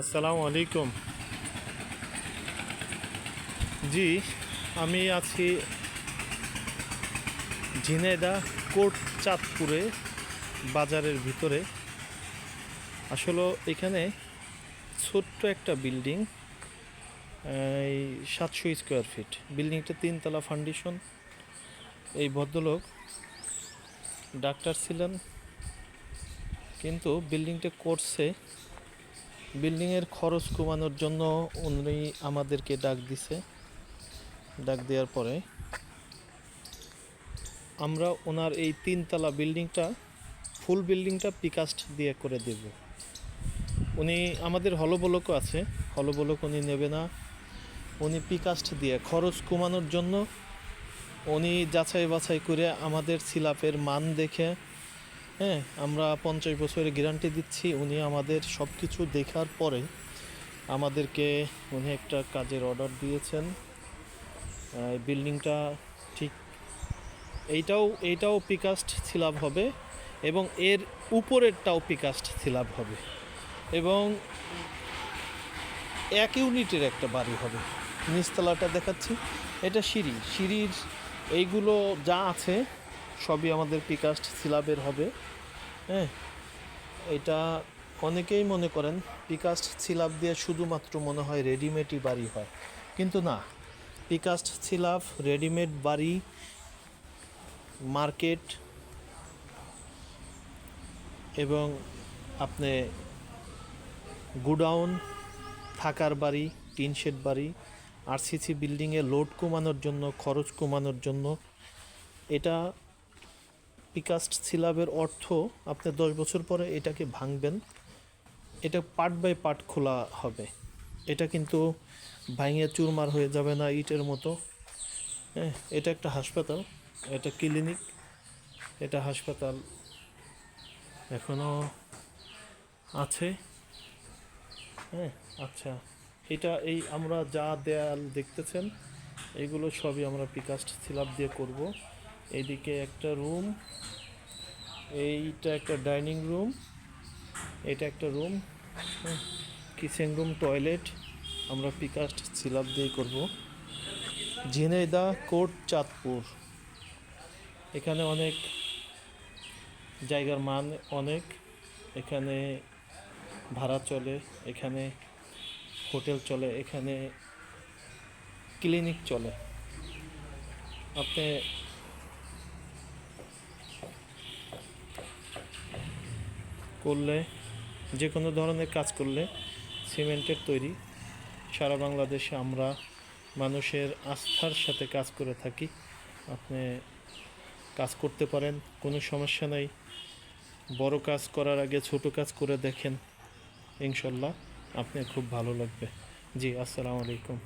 আসসালামু আলাইকুম। জি, আমি আছি ঝিনাইদা কোট চাঁদপুরে, বাজারের ভিতরে। আসলে এখানে ছোট্ট একটা বিল্ডিং এই সাতশো স্কোয়ার ফিট। বিল্ডিংটা তিনতলা ফাউন্ডেশন। এই ভদ্রলোক ডাক্তার ছিলেন, কিন্তু বিল্ডিংটা করছে বিল্ডিংয়ের খরচ কমানোর জন্য উনি আমাদেরকে ডাক দিছে। ডাক দেওয়ার পরে আমরা ওনার এই তিনতলা বিল্ডিংটা, ফুল বিল্ডিংটা পিকাস্ট দিয়ে করে দেব। উনি আমাদের হলবলকও আছে, হলবলক উনি নেবে না। উনি পিকাস্ট দিয়ে খরচ কমানোর জন্য উনি যাচাই বাছাই করে আমাদের সিলাপের মান দেখে হ্যাঁ আমরা পঞ্চাশ বছরের গ্যারান্টি দিচ্ছি উনি আমাদের সব কিছু দেখার পরে আমাদেরকে উনি একটা কাজের অর্ডার দিয়েছেন। বিল্ডিংটা ঠিক এইটাও এইটাও পিকাস্ট ছিলাব হবে এবং এর উপরেরটাও পিকাস্ট ছিলাব হবে এবং এক ইউনিটের একটা বাড়ি হবে। নিচতলাটা দেখাচ্ছি। এটা সিঁড়ি, সিঁড়ির এইগুলো যা আছে সবই আমাদের পিকাস্ট সিলাবের হবে। হ্যাঁ এটা অনেকেই মনে করেন পিকাস্ট সিলাব দিয়ে শুধুমাত্র মনে হয় রেডিমেডই বাড়ি হয়। কিন্তু না পিকাস্ট সিলাব রেডিমেড বাড়ি মার্কেট এবং আপনি গুডাউন থাকার বাড়ি, টিন শেড বাড়ি আরসিসি বিল্ডিংয়ে লোড কমানোর জন্য, খরচ কমানোর জন্য, এটা পিকাস্ট সিলাবের অর্থ আপনি দশ বছর পরে এটাকে ভাঙবেন। এটা পার্ট বাই পার্ট খোলা হবে। এটা কিন্তু ভাঙে চুরমার হয়ে যাবে না ইটের মতো। হ্যাঁ এটা একটা হাসপাতাল, এটা ক্লিনিক, এটা হাসপাতাল এখনও আছে। হ্যাঁ আচ্ছা এটা এই আমরা যা দেয়াল দেখতেছেন, এগুলো সবই আমরা পিকাস্ট সিলাপ দিয়ে করব। এইদিকে একটা রুম, এইটা একটা ডাইনিং রুম, এটা একটা রুম কিচেন রুম, টয়লেট, আমরা পিকাস্ট সিলাপ দিয়ে করব। ঝিনাইদা কোট চাঁদপুর। এখানে অনেক জায়গার মান অনেক, এখানে ভাড়া চলে, এখানে হোটেল চলে, এখানে ক্লিনিক চলে। আপনি করলে, যে কোনো ধরনের কাজ করলে সিমেন্টের তৈরি। সারা বাংলাদেশে আমরা মানুষের আস্থার সাথে কাজ করে থাকি। আপনি কাজ করতে পারেন, কোনো সমস্যা নেই। বড় কাজ করার আগে ছোট কাজ করে দেখেন, ইনশাল্লাহ। আপনি খুব ভালো লাগবে। জি, আসসালামু আলাইকুম।